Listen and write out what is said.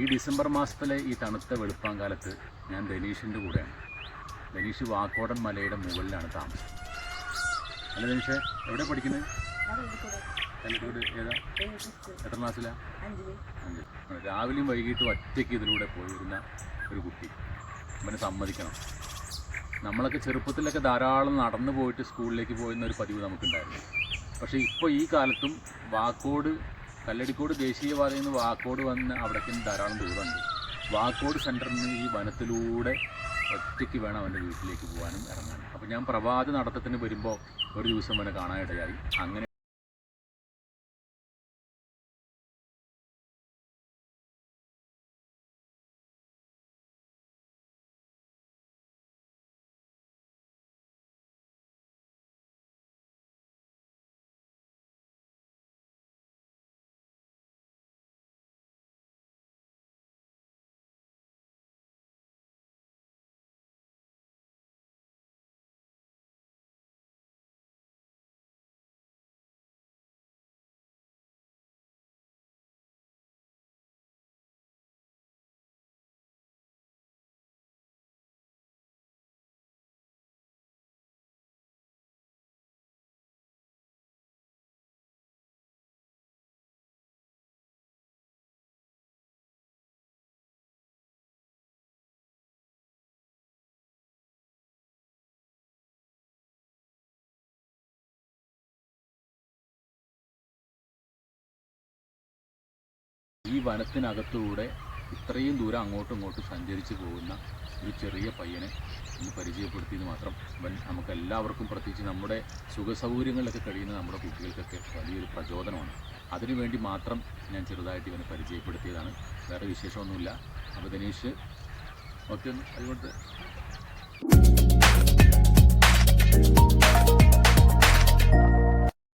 ഈ ഡിസംബർ മാസത്തിലെ ഈ തണുത്ത വെളുപ്പാങ്കാലത്ത് ഞാൻ ധനീഷിന്റെ കൂടെയാണ്. ധനീഷ് വാക്കോടൻ മലയുടെ മുകളിലാണ് താമസം. അല്ല ധനീഷ് എവിടെ പഠിക്കുന്നത്? ഏതാ? എത്ര ക്ലാസ്സിലാണ് രാവിലെയും വൈകിട്ടും ഒറ്റയ്ക്ക് ഇതിലൂടെ പോയിരുന്ന ഒരു കുട്ടി. അവനെ സമ്മതിക്കണം. നമ്മളൊക്കെ ചെറുപ്പത്തിലൊക്കെ ധാരാളം നടന്നു പോയിട്ട് സ്കൂളിലേക്ക് പോയിരുന്ന ഒരു പതിവ് നമുക്കുണ്ടായിരുന്നു. പക്ഷേ ഇപ്പോൾ ഈ കാലത്തും വാക്കോട് കല്ലടിക്കോട് ദേശീയപാതയിൽ നിന്ന് വാക്കോട് വന്ന് അവിടേക്ക് ധാരാളം ദൂരമുണ്ട്. വാക്കോട് സെന്ററിൽ നിന്ന് ഈ വനത്തിലൂടെ ഒറ്റയ്ക്ക് വേണം അവന്റെ വീട്ടിലേക്ക് പോകാനും ഇറങ്ങാനും. അപ്പോൾ ഞാൻ പ്രഭാത നടത്തത്തിന് വരുമ്പോൾ ഒരു ദിവസം അവനെ കാണാനിടയായി. അങ്ങനെ വനത്തിനകത്തൂടെ ഇത്രയും ദൂരം അങ്ങോട്ടും ഇങ്ങോട്ടും സഞ്ചരിച്ച് പോകുന്ന ഒരു ചെറിയ പയ്യനെ ഒന്ന് പരിചയപ്പെടുത്തിയെന്ന് മാത്രം വൻ നമുക്ക് എല്ലാവർക്കും പ്രത്യേകിച്ച് നമ്മുടെ സുഖസൗകര്യങ്ങളിലൊക്കെ കഴിയുന്ന നമ്മുടെ കുട്ടികൾക്കൊക്കെ വലിയൊരു പ്രചോദനമാണ്. അതിനുവേണ്ടി മാത്രം ഞാൻ ചെറുതായിട്ട് ഇവനെ പരിചയപ്പെടുത്തിയതാണ്. വേറെ വിശേഷമൊന്നുമില്ല. അപ്പോൾ ദിനേശ് ഓക്കെ ഒന്ന് അതുകൊണ്ട്